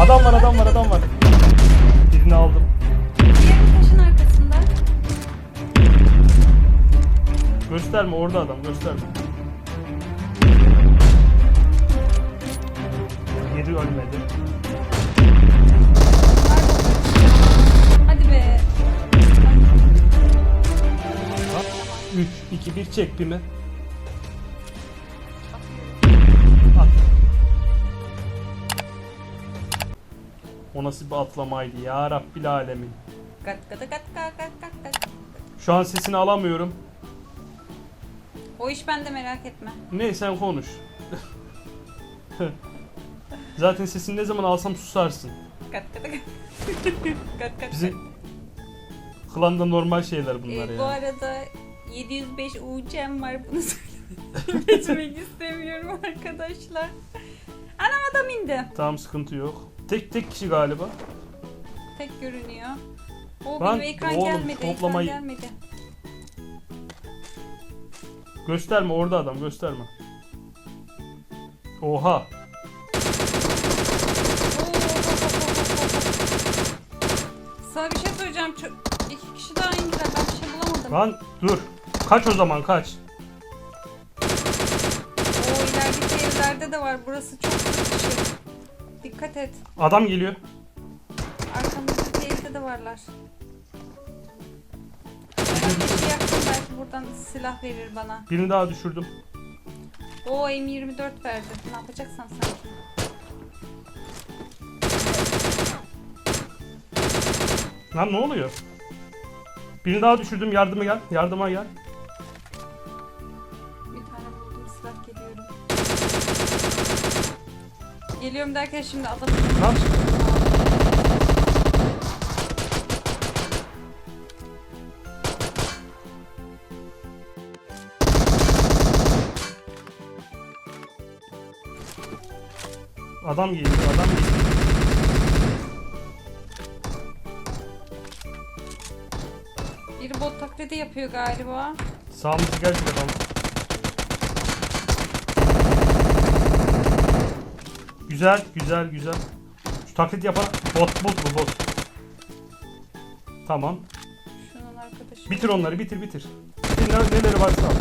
Adam var adam var adam var. Birini aldım. Diğer taşın arkasında. Gösterme orada adam gösterme. Yedi ölmedi. Hadi be. 3, 2, 1 çek pimi. At. O nasıl bir atlamaydı ya Rabbil Alemin. Kat kat kat kat kat kat kat. Şu an sesini alamıyorum. O iş bende merak etme. Ne sen konuş. Zaten sesini ne zaman alsam susarsın. Kat kat kat. kat kat. Bizim klanda normal şeyler bunlar Ee, bu ya. arada 705 UC'm var bunu söylemek istemiyorum arkadaşlar. Anam adam indi. Tamam sıkıntı yok. Tek tek kişi galiba. Tek görünüyor. O Lan, benim ekran oğlum, gelmedi. toplamayı- Ekran gelmedi. Gösterme orada adam gösterme. Oha. Sana bir şey söyleyeceğim. Çö- İki kişi daha indiler. Ben bir şey bulamadım. Lan dur. Kaç o zaman kaç. O ilerideki evlerde de var. Burası çok sıkışık. Dikkat et. Adam geliyor. Arkamızdaki evde de varlar. Ateşi yaktım belki buradan silah verir bana. Birini daha düşürdüm. O M24 verdi. Ne yapacaksan sen. Lan ne oluyor? Birini daha düşürdüm. Yardıma gel. Yardıma gel. Geliyorum derken şimdi adam... Lan. Adam geliyor. Adam geliyor. Biri bot taklidi yapıyor galiba. Sağımızda gel bir Güzel, güzel, güzel. Şu taklit yapan bot, bot bu bot. Tamam. Şunun arkadaşı. Bitir onları, bitir, bitir. Bitir ne, neleri varsa al.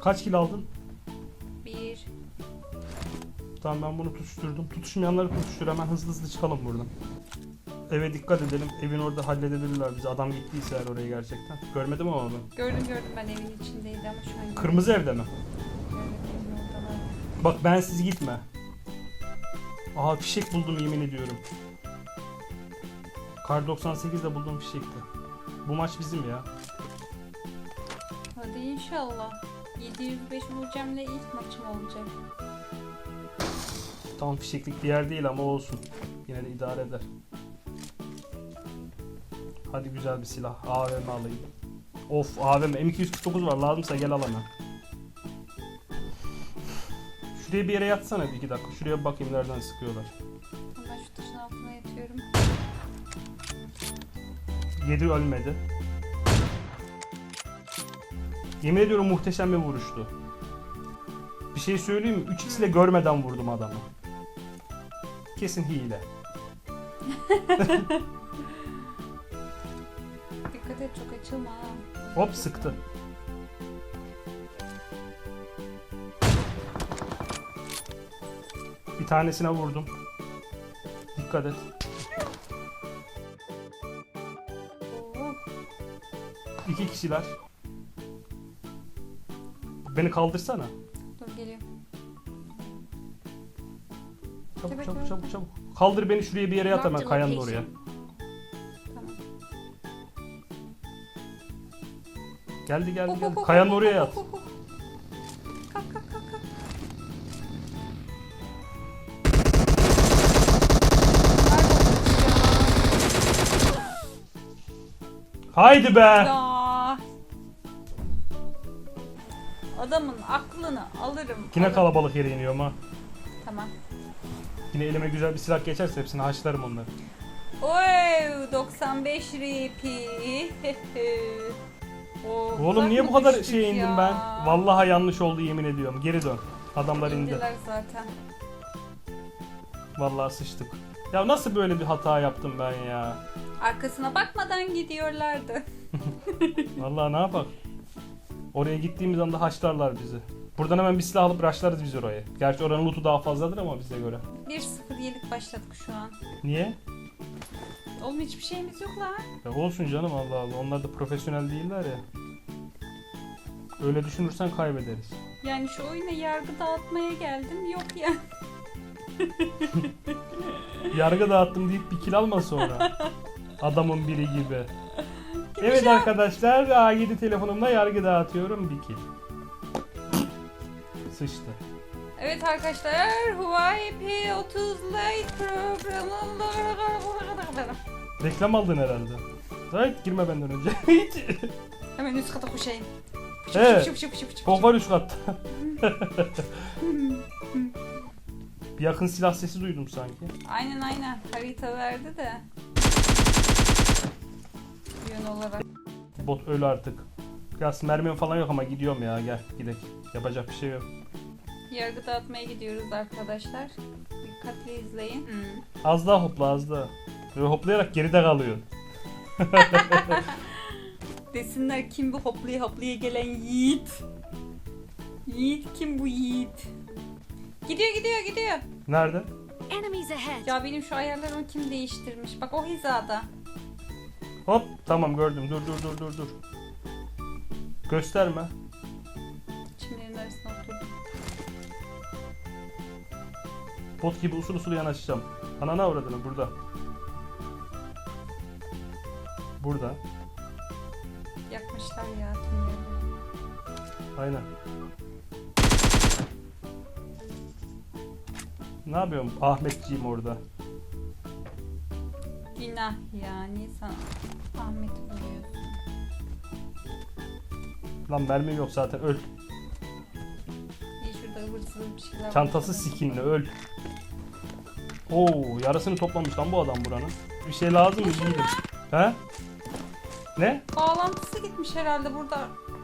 Kaç kill aldın? Bir. Tamam ben bunu tutuşturdum. Tutuşmayanları tutuştur hemen hızlı hızlı çıkalım buradan. Eve dikkat edelim. Evin orada halledebilirler bizi. Adam gittiyse eğer oraya gerçekten. Görmedim ama ben. Gördüm gördüm ben evin içindeydi ama şu an. Kırmızı evde mi? Bak ben siz gitme. Aha fişek buldum yemin ediyorum. Kar 98'de buldum fişekti. Bu maç bizim ya. Hadi inşallah. 705 Burcem'le ilk maçım olacak. Tam fişeklik bir yer değil ama olsun. Yine de idare eder. Hadi güzel bir silah. AVM alayım. Of AVM M249 var lazımsa gel al hemen. Şuraya bir yere yatsana bir iki dakika. Şuraya bir bakayım nereden sıkıyorlar. Ben şu taşın altına yatıyorum. 7 ölmedi. Yemin ediyorum muhteşem bir vuruştu. Bir şey söyleyeyim mi? 3x ile görmeden vurdum adamı. Kesin hile. Hop sıktı. Bir tanesine vurdum. Dikkat et. İki kişiler. Beni kaldırsana. dur geliyorum. Çabuk çabuk çabuk çabuk. Kaldır beni şuraya bir yere yat hemen kayanın oraya. Geldi geldi geldi. Kayanın oraya yat. hop, hop. Kalk kalk kalk kalk. Haydi be. Ya. Adamın aklını alırım. Yine alırım. kalabalık yere iniyorum ha. Tamam. Yine elime güzel bir silah geçerse hepsini haşlarım onları. Oy 95 ripi. Oo, Oğlum niye bu kadar şeye indim ya? ben? Vallahi yanlış oldu yemin ediyorum. Geri dön. Adamlar indi. İndiler zaten. Vallahi sıçtık. Ya nasıl böyle bir hata yaptım ben ya? Arkasına bakmadan gidiyorlardı. Vallahi ne yapak? Oraya gittiğimiz anda haşlarlar bizi. Buradan hemen bir silah alıp raşlarız biz orayı. Gerçi oranın lootu daha fazladır ama bize göre. 1-0 yedik başladık şu an. Niye? Oğlum hiçbir şeyimiz yok lan. Ya olsun canım Allah Allah. Onlar da profesyonel değiller ya. Öyle düşünürsen kaybederiz. Yani şu oyuna yargı dağıtmaya geldim. Yok ya. Yargı dağıttım deyip bir kill alma sonra. Adamın biri gibi. Evet arkadaşlar A7 telefonumla yargı dağıtıyorum bir kill. Sıçtı. Evet arkadaşlar Huawei P30 Lite programında Reklam aldın herhalde. Evet girme benden önce. Hiç. Hemen üst kata koşayım. Evet. Şıp şıp şıp şıp şıp. Bok var üst katta. bir yakın silah sesi duydum sanki. Aynen aynen harita verdi de. Yön olarak. Bot öl artık. Yas mermim falan yok ama gidiyorum ya gel gidelim. Yapacak bir şey yok. Yargı dağıtmaya gidiyoruz arkadaşlar. Dikkatli izleyin. Hmm. Az daha hopla az daha. Böyle hoplayarak geride kalıyor. Desinler kim bu hoplaya hoplaya gelen yiğit. Yiğit kim bu yiğit? Gidiyor gidiyor gidiyor. Nerede? Enemies ahead. Ya benim şu ayarlarımı kim değiştirmiş? Bak o hizada. Hop tamam gördüm. Dur dur dur dur dur. Gösterme. Çimlerin arasına oturdum. Bot gibi usul usul yanaşacağım. Anana uğradın burada. Burada. Yakmışlar ya tüm yerleri. Aynen. Ne yapıyorum Ahmetciğim orada? Günah ya. Niye sen Ahmet'i? Lan mermi yok zaten öl. İyi şurada bir şeyler var. Çantası skinli öl. Oo yarısını toplamış lan bu adam buranın. Bir şey lazım mı yiyelim. He? Ne? Bağlantısı gitmiş herhalde burada.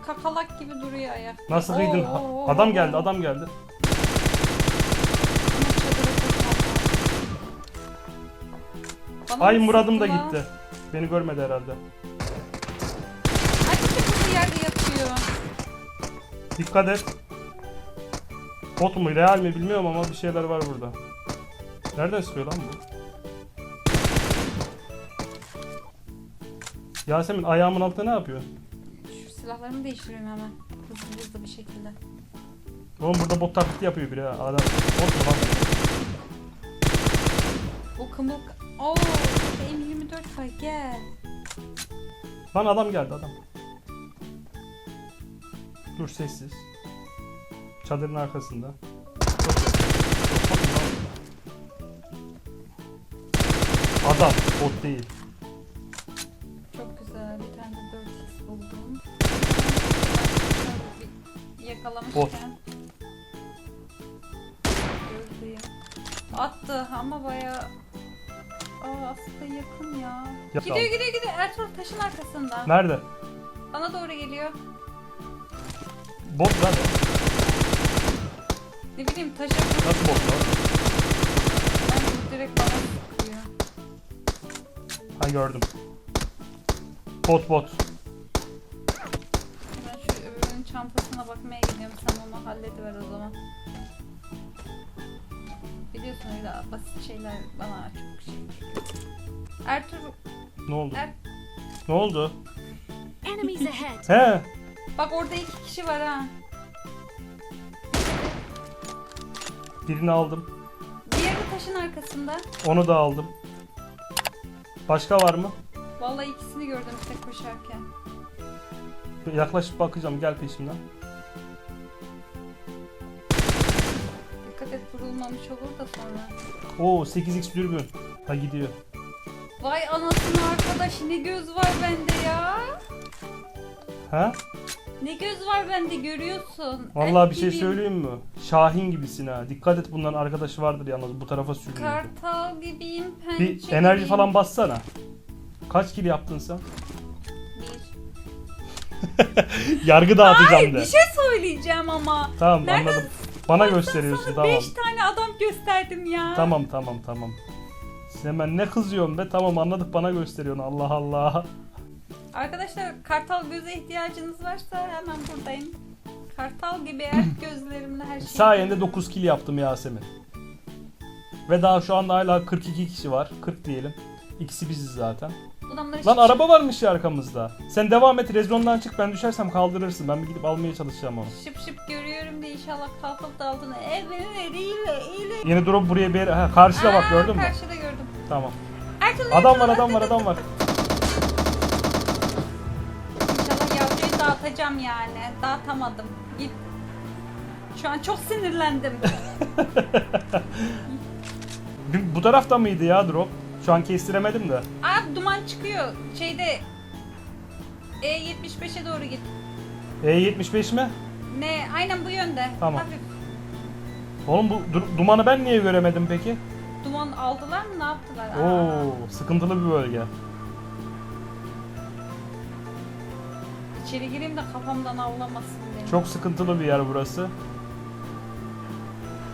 Kakalak gibi duruyor ayak. Nasıl Oo, oo, Adam geldi adam geldi. Ama çadıra koşmam lazım. Bana Ay mı Murad'ım da sıktı lan? gitti. Beni görmedi herhalde. Ay bir yerde yatıyor. Dikkat et. Bot mu real mi bilmiyorum ama bir şeyler var burada. Nereden sıkıyor lan bu? Yasemin ayağımın altında ne yapıyorsun? Şu silahlarımı değiştiriyorum hemen. Hızlı hızlı bir şekilde. Oğlum burada bot taklidi yapıyor biri ha. Adam bot mu lan? O kımıl... Oo, burada M24 var gel. Lan adam geldi adam. Dur sessiz. Çadırın arkasında. Adam bot değil. Gördüğüm. Attı ama baya... Aa aslında yakın ya. Ya- Gidiyor gidiyor gidiyor. Ertuğrul taşın arkasında. Nerede? Bana doğru geliyor. Bot lan. Ne bileyim taşa Nasıl bot lan? Ben direkt bana sıkıyor. Ha gördüm. Bot bot. Çantasına bakmaya gidiyorum. Sen onu hallediver o zaman. Biliyorsun öyle basit şeyler bana çok şey geliyor. Ertuğrul, Ne oldu? Er- Ne oldu? Enemies ahead. He. bak orada iki kişi var ha. Birini aldım. Diğeri taşın arkasında. Onu da aldım. Başka var mı? Vallahi ikisini gördüm işte koşarken. Yaklaşıp bakacağım. Gel peşimden. Vurulmamış olur da sonra. Oo 8x dürbün. Ha gidiyor. Vay anasını arkadaş ne göz var bende ya. Ha? Ne göz var bende görüyorsun. Vallahi bir şey gibiyim. söyleyeyim mi? Şahin gibisin ha. Dikkat et bunların arkadaşı vardır yalnız bu tarafa sürünüyor. Kartal gibiyim, pençe Bir enerji gibiyim. falan bassana. Kaç kill yaptın sen? Bir. Yargı dağıtacağım Hayır de. bir şey söyleyeceğim ama. Tamam Nereden anladım. Bana gösteriyorsun tamam. 5 tane adam gösterdim ya. Tamam tamam tamam. Hemen ne kızıyorsun be? Tamam anladık bana gösteriyorsun. Allah Allah. Arkadaşlar kartal göze ihtiyacınız varsa hemen buradayım. Kartal gibi eğer gözlerimle her şeyi... Sayende 9 kill yaptım Yasemin. Ve daha şu anda hala 42 kişi var. 40 diyelim. İkisi biziz zaten. Adamları Lan araba varmış ya arkamızda. Sen devam et rezondan çık ben düşersem kaldırırsın. Ben bir gidip almaya çalışacağım onu. Şıp şıp görüyorum de inşallah kalkıp da aldın. Evet iyi iyi. Yeni drop buraya bir ha, karşıda bak gördün mü? Karşıda gördüm. Tamam. Ertuğrul, Adam var Ertuğrul, adam var Ertuğrul. adam var. İnşallah yavruyu dağıtacağım yani. Dağıtamadım. Git. Şu an çok sinirlendim. Bu tarafta mıydı ya drop? Şu an kestiremedim de. Aa duman çıkıyor. Şeyde E75'e doğru git. E75 mi? Ne? Aynen bu yönde. Tamam. Hafif. Oğlum bu du- dumanı ben niye göremedim peki? Duman aldılar mı? Ne yaptılar? Aa. Oo, sıkıntılı bir bölge. İçeri gireyim de kafamdan avlamasın beni. Çok sıkıntılı bir yer burası.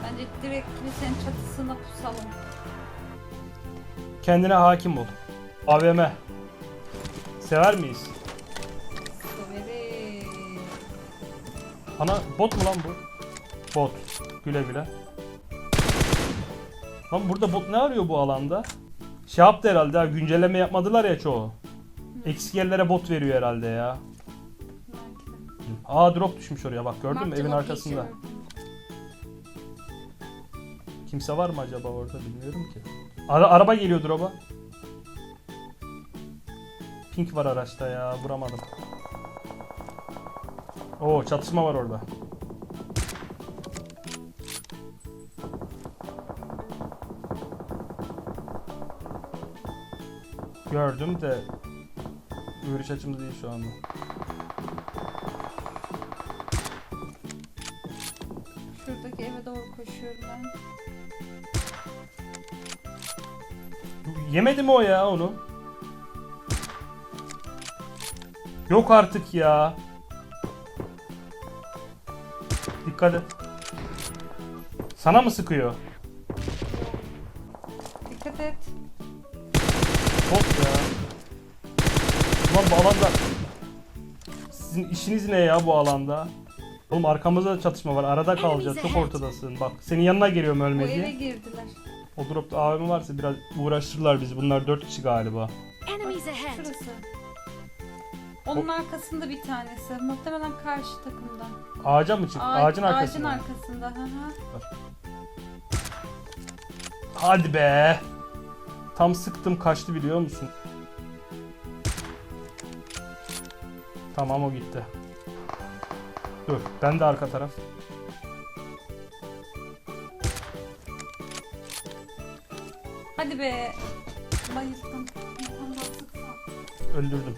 Bence direkt kilisenin çatısına pusalım. Kendine hakim ol. AVM. Sever miyiz? Severiz. Ana bot mu lan bu? Bot. Güle güle. Lan burada bot ne arıyor bu alanda? Şey yaptı herhalde ha, güncelleme yapmadılar ya çoğu. Eksik yerlere bot veriyor herhalde ya. Aa drop düşmüş oraya bak gördün mü Marked evin location. arkasında. Kimse var mı acaba orada bilmiyorum ki. Ara- araba geliyor drop'a. Pink var araçta ya vuramadım. Oo çatışma var orada. Gördüm de görüş açımız değil şu anda. Şuradaki eve doğru koşuyorum ben. Yemedi mi o ya onu? Yok artık ya. Dikkat et. Sana mı sıkıyor? Dikkat et. Bot ya. Ulan bu alanda... Sizin işiniz ne ya bu alanda? Oğlum arkamızda çatışma var. Arada kalacağız. Çok ortadasın. Bak senin yanına geliyorum Bu ölme eve diye. girdiler. O dropta AVM varsa biraz uğraştırırlar bizi. Bunlar 4 kişi galiba. Enemies ahead. Şurası. Onun arkasında bir tanesi. Muhtemelen karşı takımda. Ağaca mı çık? Ağaç- Ağacın arkasında. Ağacın arkasında. Hı hı. Hadi be. Tam sıktım kaçtı biliyor musun? Tamam o gitti. Dur ben de arka taraf. Hadi be. Bayıldım. Öldürdüm.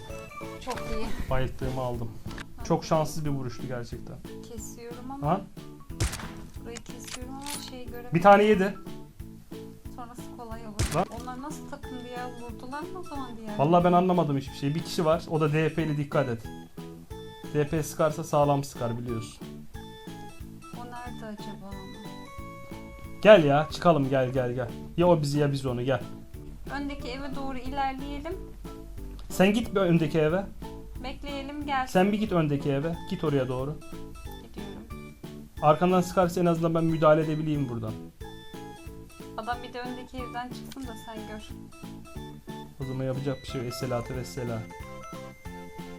Çok iyi. Bayılttığımı aldım. Çok şanssız bir vuruştu gerçekten. Kesiyorum ama. Ha? Burayı kesiyorum ama şeyi göremiyorum. Bir tane yedi. Sonrası kolay olur. Lan. Onlar nasıl takımdı ya? Vurdular mı o zaman diye? Vallahi ben anlamadım hiçbir şey. Bir kişi var. O da DP ile dikkat et. DP sıkarsa sağlam sıkar biliyorsun. O nerede acaba? Gel ya çıkalım gel gel gel. Ya o bizi ya biz onu gel. Öndeki eve doğru ilerleyelim. Sen git bir öndeki eve. Bekleyelim gelsin. Sen bir git öndeki eve. Git oraya doğru. Gidiyorum. Arkandan sıkarsa en azından ben müdahale edebileyim buradan. Adam bir de öndeki evden çıksın da sen gör. O zaman yapacak bir şey yok. Esselatü vesselam.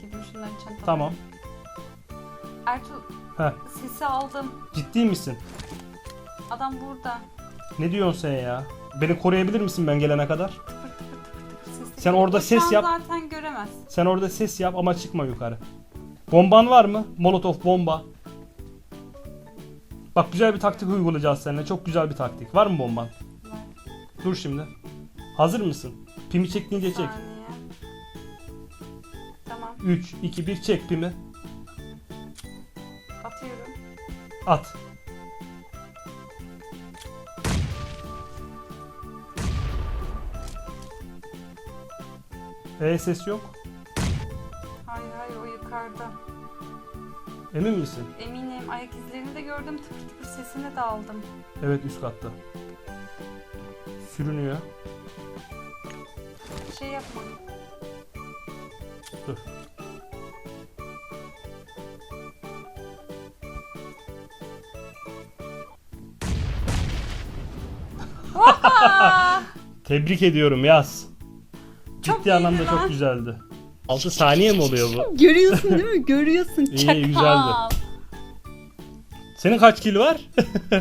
Gidin şunları çantalara. Tamam. Ertuğrul Heh. sesi aldım. Ciddi misin? Adam burada. Ne diyorsun sen ya? Beni koruyabilir misin ben gelene kadar? Sesi Sen orada ses yap. zaten göremez. Sen orada ses yap ama çıkma yukarı. Bomban var mı? Molotov bomba. Bak güzel bir taktik uygulayacağız seninle. Çok güzel bir taktik. Var mı bomban? Var. Dur şimdi. Hazır mısın? Pimi çek. Saniye. Tamam 3, 2, 1 çek pimi. atıyorum. At. E ses yok. Hayır hayır o yukarıda. Emin misin? Eminim ayak izlerini de gördüm tıpır tıpır sesini de aldım. Evet üst katta. Sürünüyor. Şey yapma. Dur. Tebrik ediyorum yaz. Ciddi anlamda çok güzeldi. 6 saniye mi oluyor bu? Görüyorsun değil mi? Görüyorsun. İyi, Çakal. güzeldi. Senin kaç kill var?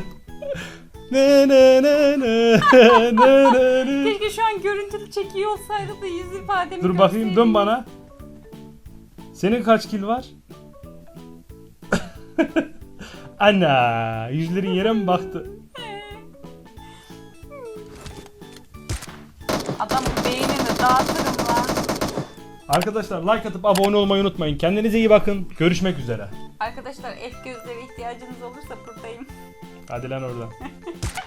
ne ne ne ne ne ne ne. Keşke şu an görüntülü çekiyor olsaydı da yüz ifademi Dur bakayım dön bana. Senin kaç kill var? Ana, yüzlerin yere mi baktı? Adam beynini dağıtırım lan. Arkadaşlar like atıp abone olmayı unutmayın. Kendinize iyi bakın. Görüşmek üzere. Arkadaşlar el gözlere ihtiyacınız olursa buradayım. Hadi lan oradan.